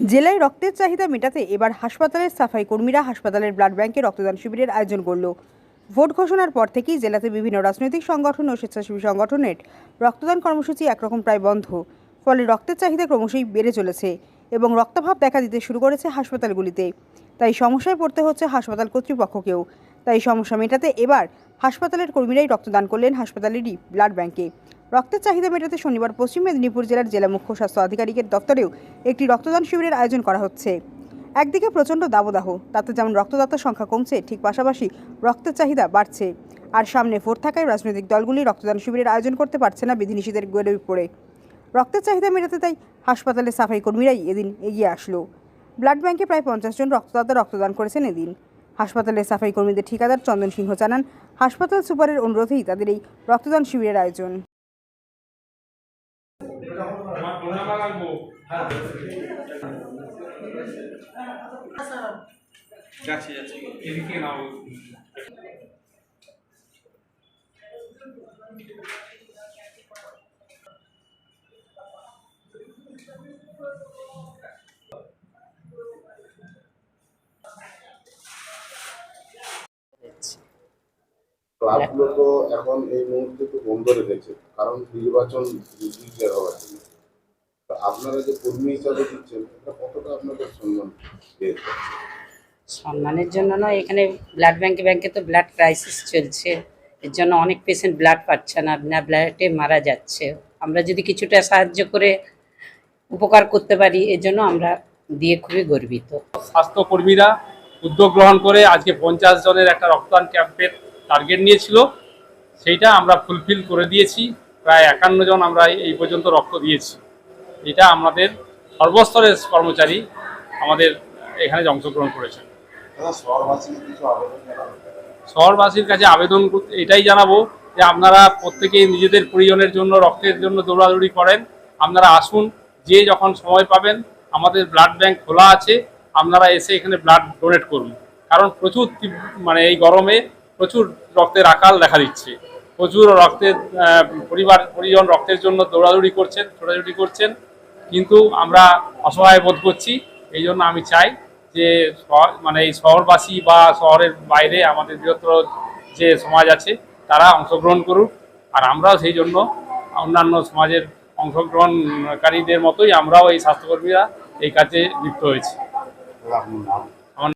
জেলায় রক্তের চাহিদা মেটাতে এবার হাসপাতালের সাফাই কর্মীরা হাসপাতালের ব্লাড ব্যাংকে রক্তদান শিবিরের আয়োজন করল। ভোট ঘোষণার পর থেকেই জেলাতে বিভিন্ন রাজনৈতিক সংগঠন ও স্বেচ্ছাসেবী সংগঠনের রক্তদান কর্মসূচি একরকম প্রায় বন্ধ। ফলে রক্তের চাহিদা ক্রমশই বেড়ে চলেছে এবং রক্তাভাব দেখা দিতে শুরু করেছে হাসপাতালগুলিতে। তাই সমস্যায় পড়তে হচ্ছে হাসপাতাল কর্তৃপক্ষকেও। তাই সমস্যা মেটাতে এবার হাসপাতালের কর্মীরাই রক্তদান করলেন হাসপাতালেরই ব্লাড ব্যাংকে। রক্তের চাহিদা মেটাতে শনিবার পশ্চিম মেদিনীপুর জেলার জেলা মুখ্য স্বাস্থ্য আধিকারিকের দপ্তরেও একটি রক্তদান শিবিরের আয়োজন করা হচ্ছে। একদিকে প্রচণ্ড দাবদাহ, তাতে যেমন রক্তদাতার সংখ্যা কমছে, ঠিক পাশাপাশি রক্তের চাহিদা বাড়ছে। আর সামনে ভোট থাকায় রাজনৈতিক দলগুলি রক্তদান শিবিরের আয়োজন করতে পারছে না বিধিনিষেধের গড়ে পড়ে রক্তের চাহিদা মেটাতে তাই হাসপাতালে সাফাই কর্মীরাই এদিন এগিয়ে আসলো। ব্লাড ব্যাংকে প্রায় পঞ্চাশ জন রক্তদাতা রক্তদান করেছেন এদিন। হাসপাতালের সাফাই কর্মীদের ঠিকাদার চন্দন সিংহ জানান, হাসপাতাল সুপারের অনুরোধেই তাদের এই রক্তদান শিবিরের আয়োজন। ক্লাবগুলো তো এখন এই মুহূর্তে তো বন্ধ রেখেছে কারণ নির্বাচন তো আপনারা যে কর্মী হিসাবে দিচ্ছেন কতটা আপনাদের সম্মান? সম্মানের জন্য নয় এখানে ব্লাড ব্যাংকে ব্যাংকে তো ব্লাড ক্রাইসিস চলছে। এর জন্য অনেক পেশেন্ট ব্লাড পাচ্ছে না না ব্লাডে মারা যাচ্ছে। আমরা যদি কিছুটা সাহায্য করে উপকার করতে পারি এর জন্য আমরা দিয়ে খুবই গর্বিত। স্বাস্থ্যকর্মীরা উদ্যোগ গ্রহণ করে আজকে পঞ্চাশ জনের একটা রক্তদান ক্যাম্পের টার্গেট নিয়েছিল। সেইটা আমরা ফুলফিল করে দিয়েছি। প্রায় একান্ন জন আমরা এই পর্যন্ত রক্ত দিয়েছি। এটা আমাদের সর্বস্তরের কর্মচারী আমাদের এখানে অংশগ্রহণ করেছেন। শহরবাসীর কাছে আবেদন করতে- এটাই জানাব যে আপনারা প্রত্যেকেই নিজেদের পরিজনের জন্য রক্তের জন্য দৌড়াদৌড়ি করেন। আপনারা আসুন যে যখন সময় পাবেন আমাদের ব্লাড ব্যাংক খোলা আছে আপনারা এসে এখানে ব্লাড ডোনেট করুন। কারণ প্রচুর মানে এই গরমে প্রচুর রক্তের আকাল দেখা দিচ্ছে। প্রচুর রক্তের পরিবার, পরিজন রক্তের জন্য দৌড়াদৌড়ি করছেন, ছোটাছুটি করছেন। কিন্তু আমরা অসহায় বোধ করছি, এই জন্য আমি চাই যে মানে এই শহরবাসী বা শহরের বাইরে আমাদের বৃহত্তর যে সমাজ আছে, তারা অংশগ্রহণ করুক। আর আমরাও সেই জন্য অন্যান্য সমাজের অংশগ্রহণকারীদের মতোই আমরাও এই স্বাস্থ্যকর্মীরা এই কাজে লিপ্ত হয়েছি।